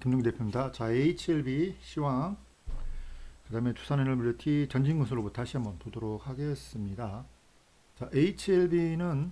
김동 대표입니다. 자, HLB 시황 그 다음에 두산에너빌리티 전진건설로부터 다시 한번 보도록 하겠습니다. 자, HLB는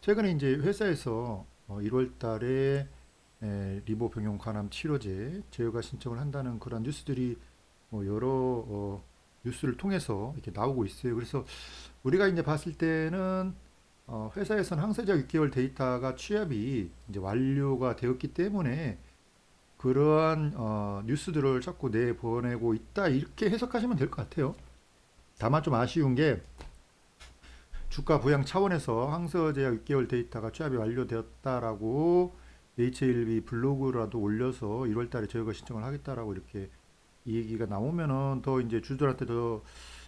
최근에 이제 회사에서 어, 1월 달에 에, 리보 병용 관함 치료제 제휴가 신청을 한다는 그런 뉴스들이 뭐 여러 어, 뉴스를 통해서 이렇게 나오고 있어요. 그래서 우리가 이제 봤을 때는 어, 회사에서는 항세자 6개월 데이터가 취합이 이제 완료가 되었기 때문에 그러한 어, 뉴스들을 자꾸 내보내고 있다 이렇게 해석하시면 될 것 같아요. 다만 좀 아쉬운 게 주가 부양 차원에서 항서제약 6개월 데이터가 취합이 완료되었다라고 HLB 블로그라도 올려서 1월 달에 저희가 신청을 하겠다라고 이렇게 이 얘기가 나오면은 더 이제 주주들한테 더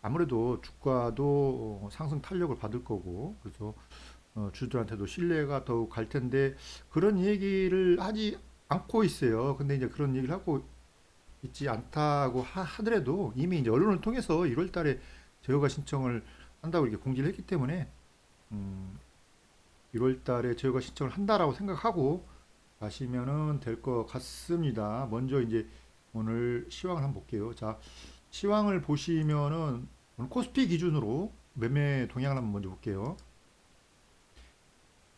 아무래도 주가도 어, 상승 탄력을 받을 거고 그래서 어, 주주들한테도 신뢰가 더욱 갈 텐데 그런 얘기를 하지 않고 있어요. 근데 이제 그런 얘기를 하고 있지 않다고 하, 하더라도 이미 이제 언론을 통해서 1월 달에 제휴가 신청을 한다고 이렇게 공지를 했기 때문에 음, 1월 달에 제휴가 신청을 한다라고 생각하고 가시면은 될 것 같습니다. 먼저 이제 오늘 시황을 한번 볼게요. 자, 시황을 보시면은 오늘 코스피 기준으로 매매 동향을 한번 먼저 볼게요.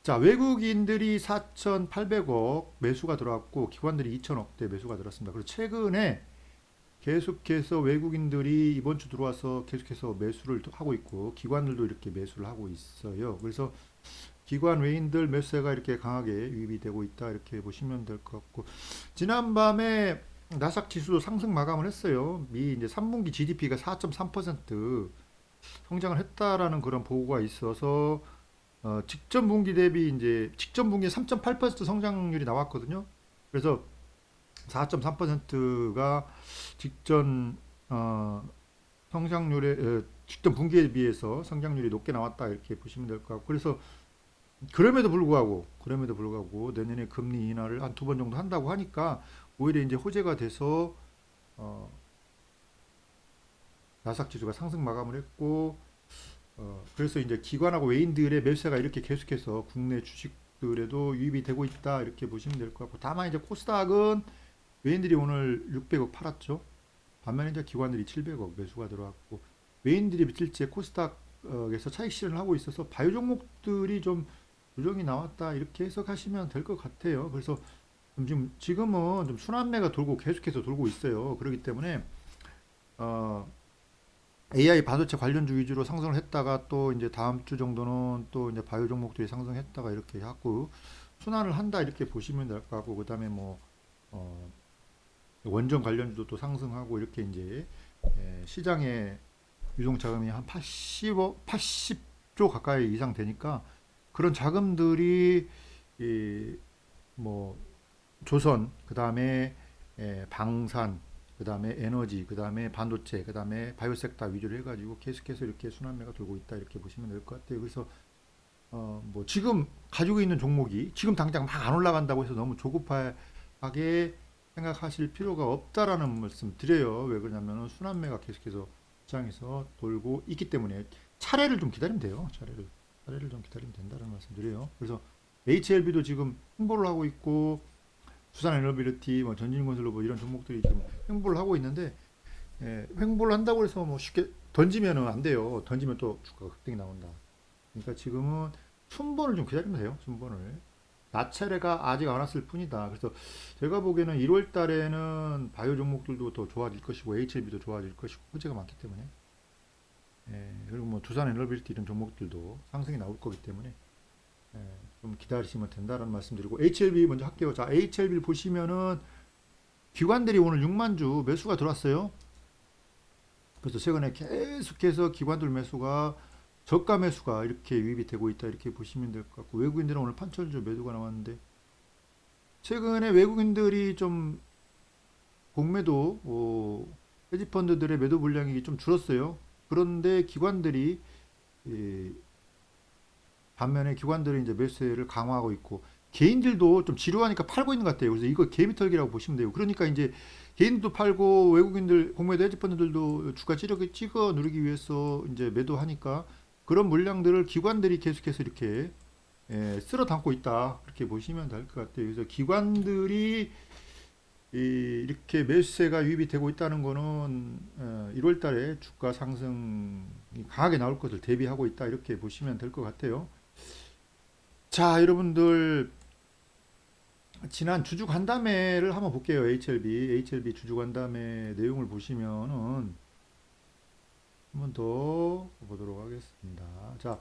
자, 외국인들이 4,800억 매수가 들어왔고 기관들이 2,000억대 매수가 들었습니다. 그리고 최근에 계속해서 외국인들이 이번 주 들어와서 계속해서 매수를 또 하고 있고 기관들도 이렇게 매수를 하고 있어요. 그래서 기관 외인들 매수세가 이렇게 강하게 유입이 되고 있다 이렇게 보시면 될 것 같고 지난밤에 나스닥 지수도 상승 마감을 했어요. 미 이제 3분기 GDP가 4.3% 성장을 했다라는 그런 보고가 있어서 어, 직전 분기 대비 이제 직전 분기에 3.8% 성장률이 나왔거든요. 그래서 4.3%가 직전 어, 성장률에 어, 직전 분기에 비해서 성장률이 높게 나왔다 이렇게 보시면 될 것 같고 그래서 그럼에도 불구하고 그럼에도 불구하고 내년에 금리 인하를 한 두 번 정도 한다고 하니까 오히려 이제 호재가 돼서 어, 나스닥 지수가 상승 마감을 했고 어, 그래서 이제 기관하고 외인들의 매수세가 이렇게 계속해서 국내 주식들에도 유입이 되고 있다 이렇게 보시면 될 것 같고 다만 이제 코스닥은 외인들이 오늘 600억 팔았죠. 반면에 이제 기관들이 700억 매수가 들어왔고 외인들이 며칠째 코스닥에서 차익 실현을 하고 있어서 바이오 종목들이 좀 조정이 나왔다 이렇게 해석하시면 될 것 같아요. 그래서 좀 지금 지금은 좀 순환매가 돌고 계속해서 돌고 있어요. 그렇기 때문에 어, AI 반도체 관련주 위주로 상승을 했다가 또 이제 다음 주 정도는 또 이제 바이오 종목들이 상승했다가 이렇게 하고 순환을 한다 이렇게 보시면 될 것 같고 그다음에 뭐 어, 원전 관련주도 또 상승하고 이렇게 이제 에, 시장에 유동 자금이 한 80억 80조 가까이 이상 되니까 그런 자금들이 이 뭐 조선 그다음에 에, 방산 그 다음에 에너지 그 다음에 반도체 그 다음에 바이오 섹터 위주로 해가지고 계속해서 이렇게 순환매가 돌고 있다 이렇게 보시면 될 것 같아요. 그래서 어 뭐 지금 가지고 있는 종목이 지금 당장 막 안 올라간다고 해서 너무 조급하게 생각하실 필요가 없다라는 말씀 드려요. 왜 그러냐면은 순환매가 계속해서 시장에서 돌고 있기 때문에 차례를 좀 기다리면 돼요. 차례를 차례를 좀 기다리면 된다는 말씀 드려요. 그래서 HLB도 지금 홍보를 하고 있고 수산 에너빌리티, 뭐 전진건설로 뭐 이런 종목들이 지금 횡보를 하고 있는데 예, 횡보를 한다고 해서 뭐 쉽게 던지면은 안 돼요. 던지면 또 주가가 급등이 나온다. 그러니까 지금은 순번을 좀 기다리면 돼요. 순번을. 나차례가 아직 안 왔을 뿐이다. 그래서 제가 보기에는 1월 달에는 바이오 종목들도 더 좋아질 것이고 HLB도 좋아질 것이고 호재가 많기 때문에 예, 그리고 뭐 두산 에너빌리티 이런 종목들도 상승이 나올 거기 때문에 예, 좀 기다리시면 된다는 말씀드리고 HLB 먼저 할게요. 자, HLB를 보시면은 기관들이 오늘 6만 주 매수가 들어왔어요. 그래서 최근에 계속해서 기관들 매수가 저가 매수가 이렇게 유입이 되고 있다 이렇게 보시면 될 것 같고 외국인들은 오늘 판철주 매도가 나왔는데 최근에 외국인들이 좀 공매도 어, 헤지펀드들의 매도 물량이 좀 줄었어요. 그런데 기관들이 이, 반면에 기관들이 이제 매수를 강화하고 있고 개인들도 좀 지루하니까 팔고 있는 것 같아요. 그래서 이거 개미털기라고 보시면 돼요. 그러니까 이제 개인도 팔고 외국인들 공매도 헤지펀드들도 주가 찌르게 찍어 누르기 위해서 이제 매도하니까 그런 물량들을 기관들이 계속해서 이렇게 예, 쓸어 담고 있다 그렇게 보시면 될 것 같아요. 그래서 기관들이 이, 이렇게 매수세가 유입이 되고 있다는 거는 어, 1월 달에 주가 상승이 강하게 나올 것을 대비하고 있다 이렇게 보시면 될 것 같아요. 자, 여러분들 지난 주주 간담회를 한번 볼게요. HLB, HLB 주주 간담회 내용을 보시면은 한번 더 보도록 하겠습니다. 자,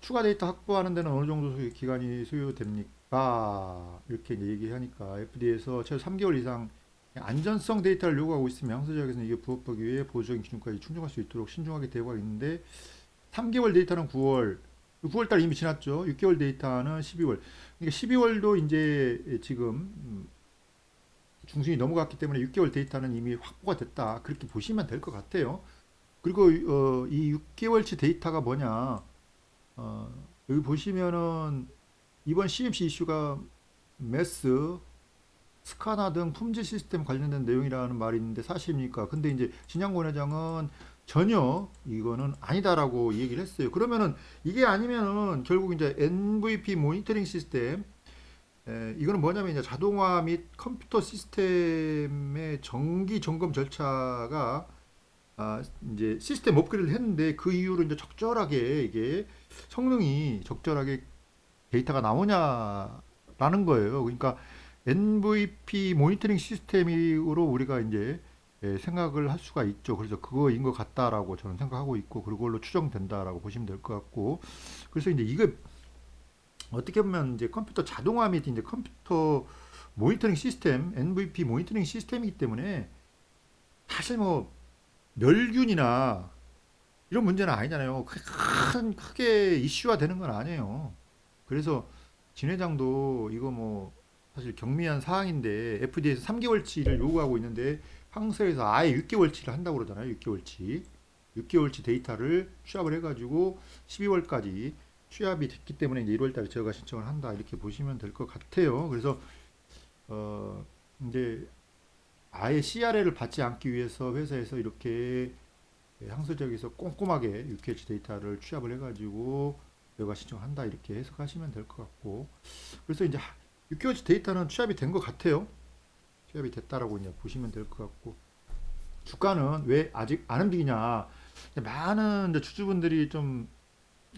추가 데이터 확보하는 데는 어느 정도 기간이 소요됩니까? 이렇게 얘기하니까 FDA에서 최소 3개월 이상 안전성 데이터를 요구하고 있으며 항소 지역에서는 이게 부합하기 위해 보조적인 기준까지 충족할 수 있도록 신중하게 대우하고 있는데 3개월 데이터는 9월, 9월 달 이미 지났죠. 6개월 데이터는 12월. 그러니까 12월도 이제 지금 음, 중순이 넘어갔기 때문에 6개월 데이터는 이미 확보가 됐다. 그렇게 보시면 될 것 같아요. 그리고 어, 이 6개월치 데이터가 뭐냐? 어, 여기 보시면은 이번 CMC 이슈가 메스, 스카나 등 품질 시스템 관련된 내용이라는 말이 있는데 사실입니까? 근데 이제 진양권 회장은 전혀 이거는 아니다라고 얘기를 했어요. 그러면은 이게 아니면은 결국 이제 MVP 모니터링 시스템 에, 이거는 뭐냐면 이제 자동화 및 컴퓨터 시스템의 정기 점검 절차가 아, 이제 시스템 업그레이드를 했는데 그 이후로 이제 적절하게 이게 성능이 적절하게 데이터가 나오냐라는 거예요. 그러니까 MVP 모니터링 시스템으로 우리가 이제 예, 생각을 할 수가 있죠. 그래서 그거인 것 같다라고 저는 생각하고 있고 그걸로 추정된다라고 보시면 될 것 같고 그래서 이제 이게 어떻게 보면 이제 컴퓨터 자동화 및 이제 컴퓨터 모니터링 시스템 MVP 모니터링 시스템이기 때문에 사실 뭐 멸균이나 이런 문제는 아니잖아요. 큰 크게 이슈화 되는 건 아니에요. 그래서 진 회장도 이거 뭐 사실 경미한 사항인데 FDA에서 3개월치를 요구하고 있는데 항소에서 아예 6개월치를 한다고 그러잖아요. 6개월치. 6개월치 데이터를 취합을 해가지고 12월까지 취합이 됐기 때문에 이제 1월 달에 저희가 신청을 한다. 이렇게 보시면 될 것 같아요. 그래서 어 이제 아예 CRL을 받지 않기 위해서 회사에서 이렇게 항소적에서 꼼꼼하게 6개월치 데이터를 취합을 해가지고 저희가 신청한다. 이렇게 해석하시면 될 것 같고 그래서 이제 6개월치 데이터는 취합이 된 것 같아요. 취합이 됐다라고 이제 보시면 될 것 같고 주가는 왜 아직 안 움직이냐? 많은 이제 주주분들이 좀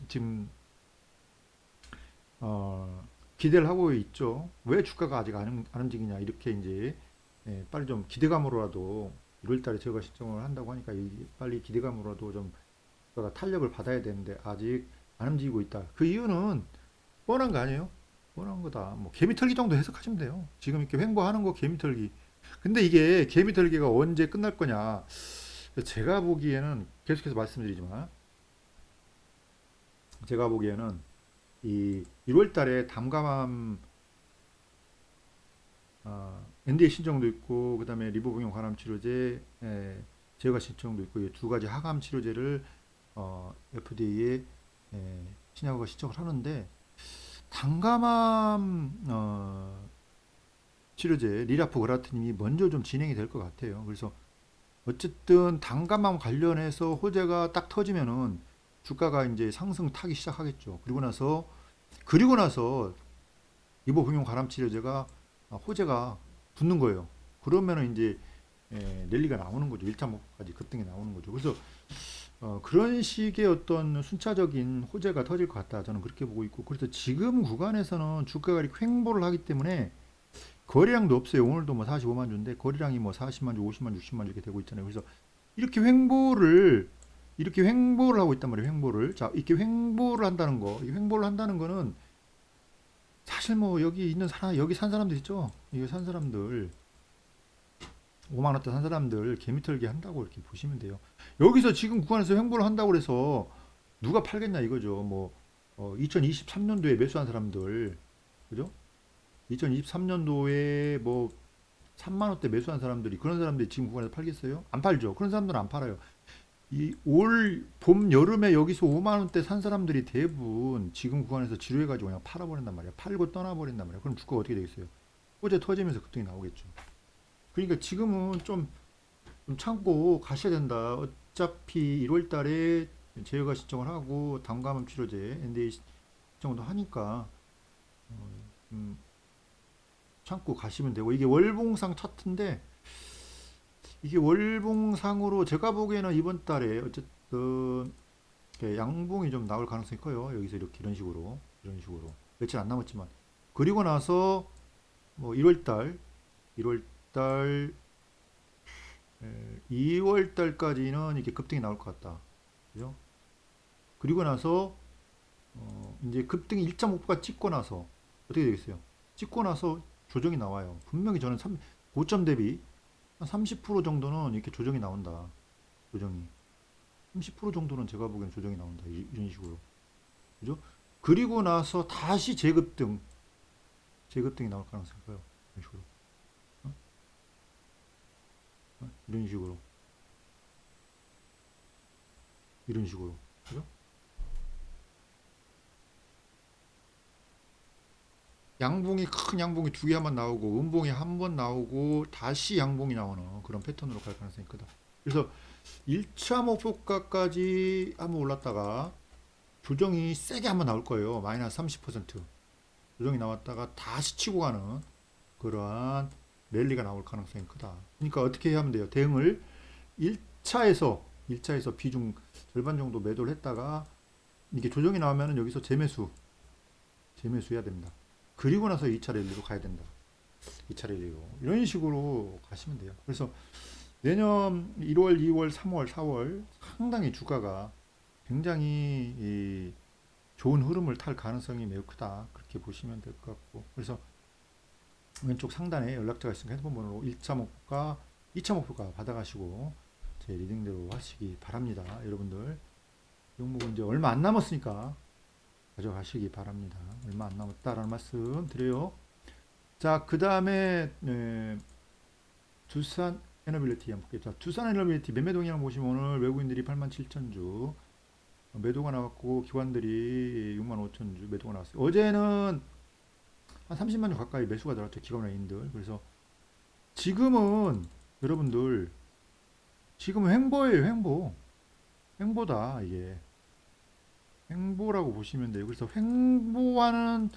지금 어, 기대를 하고 있죠. 왜 주가가 아직 안, 움- 안 움직이냐? 이렇게 이제 예, 빨리 좀 기대감으로라도 1월달에 제가 신청을 한다고 하니까 이- 빨리 기대감으로라도 좀 주가가 탄력을 받아야 되는데 아직 안 움직이고 있다. 그 이유는 뻔한 거 아니에요? 뻔한 거다. 뭐 개미털기 정도 해석하시면 돼요. 지금 이렇게 횡보하는 거 개미털기. 근데 이게 개미털기가 언제 끝날 거냐? 제가 보기에는 계속해서 말씀드리지만 제가 보기에는 이 1월 달에 담감암 아, NDA 신청도 있고 그다음에 리보병용 관암 치료제 에, 제거 신청도 있고 이 두 가지 항암 치료제를 어, FDA에 에, 신약과 신청을 하는데 단감암 어, 치료제 리라프 그라트님이 먼저 좀 진행이 될 것 같아요. 그래서 어쨌든 단감암 관련해서 호재가 딱 터지면은 주가가 이제 상승 타기 시작하겠죠. 그리고 나서 그리고 나서 이보응용 관암 치료제가 아, 호재가 붙는 거예요. 그러면은 이제 에, 랠리가 나오는 거죠. 1차 목까지 급등이 나오는 거죠. 그래서 어, 그런 식의 어떤 순차적인 호재가 터질 것 같다. 저는 그렇게 보고 있고. 그래서 지금 구간에서는 주가가 횡보를 하기 때문에 거래량도 없어요. 오늘도 뭐 45만 주인데 거래량이 뭐 40만 주, 50만 주, 60만 주 이렇게 되고 있잖아요. 그래서 이렇게 횡보를 이렇게 횡보를 하고 있단 말이에요. 횡보를. 자, 이렇게 횡보를 한다는 거. 이 횡보를 한다는 거는 사실 뭐 여기 있는 사람, 여기 산 사람들 있죠. 여기 산 사람들 5만 원대 산 사람들 개미털기 한다고 이렇게 보시면 돼요. 여기서 지금 구간에서 횡보를 한다고 그래서 누가 팔겠냐 이거죠. 뭐 어, 2023년도에 매수한 사람들 그죠? 2023년도에 뭐 3만 원대 매수한 사람들이 그런 사람들이 지금 구간에서 팔겠어요? 안 팔죠. 그런 사람들은 안 팔아요. 이 올 봄 여름에 여기서 5만 원대 산 사람들이 대부분 지금 구간에서 지루해 가지고 그냥 팔아버린단 말이야. 팔고 떠나버린단 말이야. 그럼 주가가 어떻게 되겠어요? 호재 터지면서 급등이 나오겠죠. 그러니까 지금은 좀, 좀 참고 가셔야 된다. 어차피 1월 달에 제어가 신청을 하고 담감암 치료제 NDA 신청도 하니까 어, 음, 참고 가시면 되고 이게 월봉상 차트인데 이게 월봉상으로 제가 보기에는 이번 달에 어쨌든 양봉이 좀 나올 가능성이 커요. 여기서 이렇게 이런 식으로 이런 식으로 며칠 안 남았지만 그리고 나서 뭐 1월 달 1월 달 2월 달까지는 이렇게 급등이 나올 것 같다. 그죠? 그리고 나서 어, 이제 급등이 1.5%가 찍고 나서 어떻게 되겠어요? 찍고 나서 조정이 나와요. 분명히 저는 3, 고점 대비 한 30% 정도는 이렇게 조정이 나온다. 조정이. 30% 정도는 제가 보기엔 조정이 나온다. 이, 이런 식으로. 그죠? 그리고 나서 다시 재급등. 재급등이 나올 가능성이 커요. 이런 식으로. 어? 어? 이런 식으로. 이런 식으로. 그죠? 양봉이 큰 양봉이 두 개만 나오고 음봉이 한 번 나오고 다시 양봉이 나오는 그런 패턴으로 갈 가능성이 크다. 그래서 1차 목표가까지 한번 올랐다가 조정이 세게 한번 나올 거예요. 마이너스 30% 조정이 나왔다가 다시 치고 가는 그러한 랠리가 나올 가능성이 크다. 그러니까 어떻게 하면 돼요? 대응을 1차에서 1차에서 비중 절반 정도 매도를 했다가 이게 조정이 나오면은 여기서 재매수 재매수 해야 됩니다. 그리고 나서 2차 랠리로 가야 된다. 2차 랠리로. 이런 식으로 가시면 돼요. 그래서 내년 1월, 2월, 3월, 4월 상당히 주가가 굉장히 이 좋은 흐름을 탈 가능성이 매우 크다. 그렇게 보시면 될 것 같고. 그래서 왼쪽 상단에 연락처가 있으니까 핸드폰 번호로 1차 목표가, 2차 목표가 받아가시고 제 리딩대로 하시기 바랍니다. 여러분들. 종목은 이제 얼마 안 남았으니까 가져가시기 바랍니다. 얼마 안 남았다라는 말씀 드려요. 자, 그 다음에 네, 두산 에너빌리티 한번 볼게요. 자, 두산 에너빌리티 매매 동향을 보시면 오늘 외국인들이 8만 7천 주 매도가 나왔고 기관들이 6만 5천 주 매도가 나왔어요. 어제는 한 30만 주 가까이 매수가 들어왔죠. 기관인들. 그래서 지금은 여러분들 지금은 횡보예요. 횡보. 횡보다 이게. 횡보라고 보시면 돼요. 그래서 횡보하는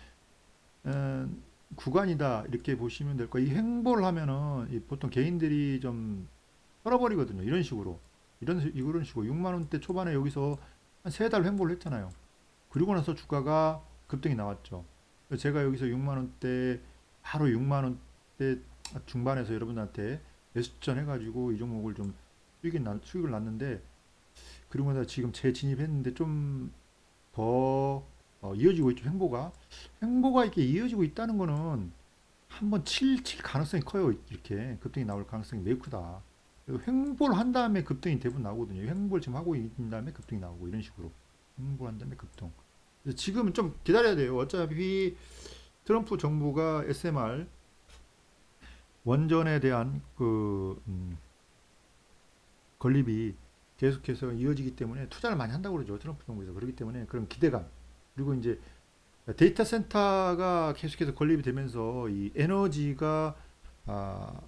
어, 구간이다 이렇게 보시면 될 거예요. 이 횡보를 하면은 이 보통 개인들이 좀 털어버리거든요. 이런 식으로 이런 식- 이런 식으로 6만 원대 초반에 여기서 한 세 달 횡보를 했잖아요. 그리고 나서 주가가 급등이 나왔죠. 제가 여기서 6만 원대 바로 6만 원대 중반에서 여러분한테 매수전 해가지고 이 종목을 좀 수익이 나, 수익을 났는데 그리고 나 지금 재진입했는데 좀더 어, 이어지고 있죠 횡보가. 횡보가 이렇게 이어지고 있다는 거는 한번 칠, 칠 가능성이 커요 이렇게. 급등이 나올 가능성이 매우 크다. 횡보를 한 다음에 급등이 대부분 나오거든요. 횡보를 지금 하고 있는 다음에 급등이 나오고 이런 식으로. 횡보를 한 다음에 급등 지금은 좀 기다려야 돼요 어차피 트럼프 정부가 SMR 원전에 대한 그 음, 건립이 계속해서 이어지기 때문에 투자를 많이 한다고 그러죠. 트럼프 정부에서. 그렇기 때문에 그런 기대감. 그리고 이제 데이터 센터가 계속해서 건립이 되면서 이 에너지가 아,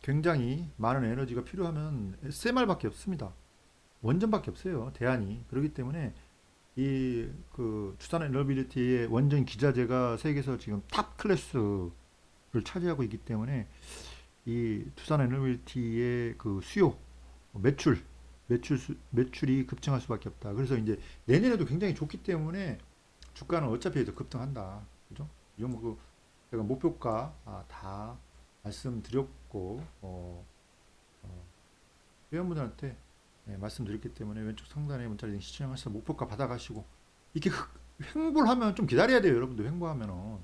굉장히 많은 에너지가 필요하면 SMR밖에 없습니다. 원전밖에 없어요. 대안이. 그렇기 때문에 이 그 투산 에너빌리티의 원전 기자재가 세계에서 지금 탑 클래스를 차지하고 있기 때문에 이 투산 에너빌리티의 그 수요, 매출 매출 수, 매출이 급증할 수밖에 없다. 그래서 이제 내년에도 굉장히 좋기 때문에 주가는 어차피 더 급등한다. 그죠? 이 종목 제가 목표가 아, 다 말씀드렸고 어, 어, 회원분들한테 네, 말씀드렸기 때문에 왼쪽 상단에 문자 리딩 시청하셔서 목표가 받아가시고 이렇게 흑, 횡보를 하면 좀 기다려야 돼요. 여러분들 횡보하면은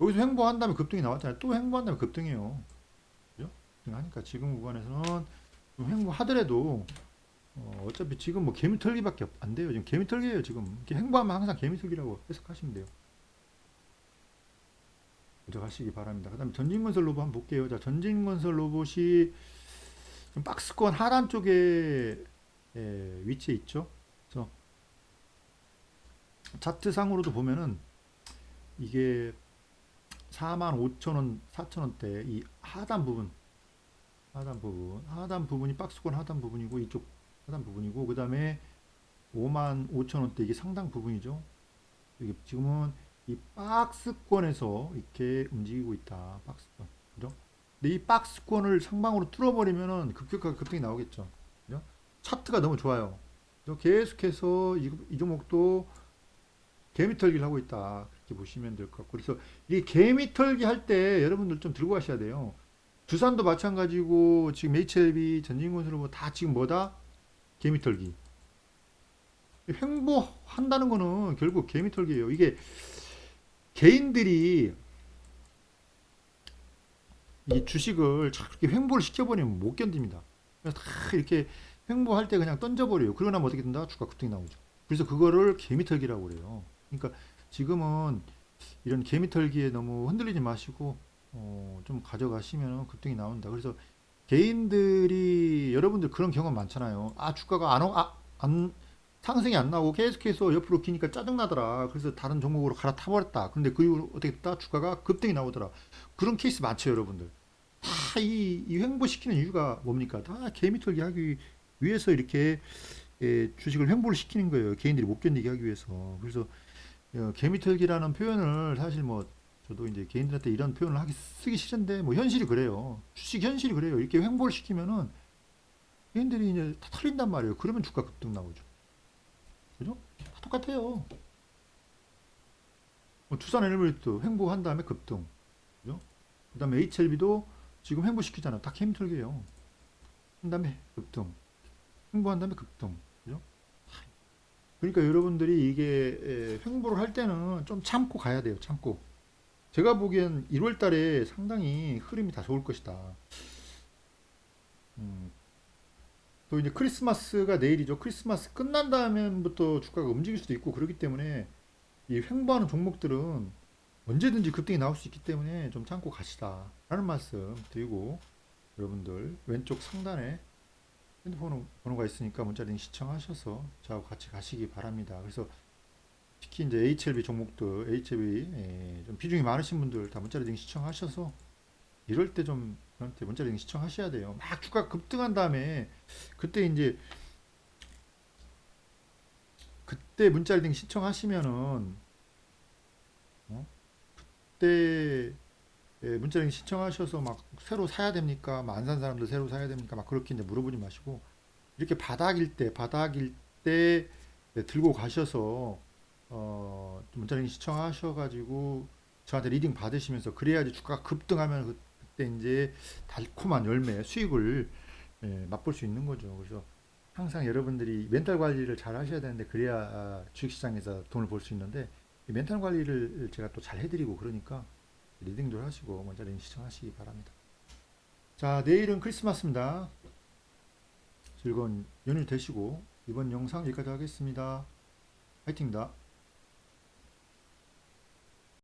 여기서 횡보한 다음에 급등이 나왔잖아요. 또 횡보한 다음에 급등이에요. 그죠? 하니까 지금 구간에서는 좀 횡보하더라도 어, 어차피 지금 뭐 개미 털기밖에 없- 안 돼요. 지금 개미 털기예요. 지금 이렇게 행보하면 항상 개미 털기라고 해석하시면 돼요. 가져가시기 바랍니다. 그 다음에 전진건설 로봇 한번 볼게요. 자, 전진건설 로봇이 좀 박스권 하단 쪽에 예, 위치해 있죠. 그래서 차트상으로도 보면은 이게 4만 5천 원, 4천 원대 이 하단 부분, 하단 부분, 하단 부분이 박스권 하단 부분이고 이쪽 하단 부분이고 그 다음에 5만 5천 원대 이게 상당 부분이죠. 지금은 이 박스권에서 이렇게 움직이고 있다. 박스권. 그죠? 이 박스권을 상방으로 뚫어버리면은 급격하게 급등이 나오겠죠. 그죠? 차트가 너무 좋아요. 계속해서 이, 이 종목도 개미털기를 하고 있다. 그렇게 보시면 될 것 같고. 그래서 이 개미털기 할 때 여러분들 좀 들고 가셔야 돼요. 두산도 마찬가지고 지금 HLB, 전진건설 뭐다 지금 뭐다? 개미털기. 횡보한다는 거는 결국 개미털기예요. 이게 개인들이 이 주식을 저렇게 횡보를 시켜버리면 못 견딥니다. 그래서 다 이렇게 횡보할 때 그냥 던져버려요. 그러고 나면 어떻게 된다? 주가 급등이 나오죠. 그래서 그거를 개미털기라고 그래요. 그러니까 지금은 이런 개미털기에 너무 흔들리지 마시고 어, 좀 가져가시면 급등이 나온다. 그래서 개인들이 여러분들 그런 경험 많잖아요. 아 주가가 안, 오- 아, 안 상승이 안 나오고 계속해서 옆으로 기니까 짜증나더라. 그래서 다른 종목으로 갈아타버렸다. 근데 그 이후로 어떻게 됐다? 주가가 급등이 나오더라. 그런 케이스 많죠, 여러분들. 다 이, 이 횡보시키는 이유가 뭡니까? 다 개미털기 하기 위해서 이렇게 예, 주식을 횡보를 시키는 거예요. 개인들이 못 견디게 하기 위해서. 그래서 어, 개미털기라는 표현을 사실 뭐 저도 이제 개인들한테 이런 표현을 하기 쓰기 싫은데 뭐 현실이 그래요. 주식 현실이 그래요. 이렇게 횡보를 시키면은 개인들이 이제 다 털린단 말이에요. 그러면 주가 급등 나오죠. 그죠? 다 똑같아요. 뭐 투산 에너비도 횡보한 다음에 급등. 그죠? 그 다음에 HLB도 지금 횡보시키잖아. 다 개미털기예요. 한 다음에 급등. 횡보한 다음에 급등. 그죠? 그러니까 여러분들이 이게 에, 횡보를 할 때는 좀 참고 가야 돼요. 참고. 제가 보기엔 1월 달에 상당히 흐름이 다 좋을 것이다. 음, 또 이제 크리스마스가 내일이죠. 크리스마스 끝난 다음부터 주가가 움직일 수도 있고 그렇기 때문에 이 횡보하는 종목들은 언제든지 급등이 나올 수 있기 때문에 좀 참고 가시다. 라는 말씀 드리고 여러분들 왼쪽 상단에 핸드폰 번호가 있으니까 문자링 시청하셔서 저하고 같이 가시기 바랍니다. 그래서 특히 이제 HLB 종목들, HLB 예, 좀 비중이 많으신 분들 다 문자링 시청하셔서 이럴 때 좀 저한테 문자링 시청하셔야 돼요. 막 주가 급등한 다음에 그때 이제 그때 문자링 신청하시면은 어? 그때 예, 문자링 신청하셔서 막 새로 사야 됩니까? 막안산 사람들 새로 사야 됩니까? 막 그렇게 이제 물어보지 마시고 이렇게 바닥일 때 바닥일 때 네, 들고 가셔서 어 문자링 시청하셔가지고 저한테 리딩 받으시면서 그래야지 주가가 급등하면 그- 그때 이제 달콤한 열매 수익을 예, 맛볼 수 있는 거죠. 그래서 항상 여러분들이 멘탈 관리를 잘 하셔야 되는데 그래야 아, 주식시장에서 돈을 벌 수 있는데 이 멘탈 관리를 제가 또 잘 해드리고 그러니까 리딩도 하시고 먼저 리딩 시청하시기 바랍니다. 자 내일은 크리스마스입니다. 즐거운 연휴 되시고 이번 영상 여기까지 하겠습니다. 화이팅입니다.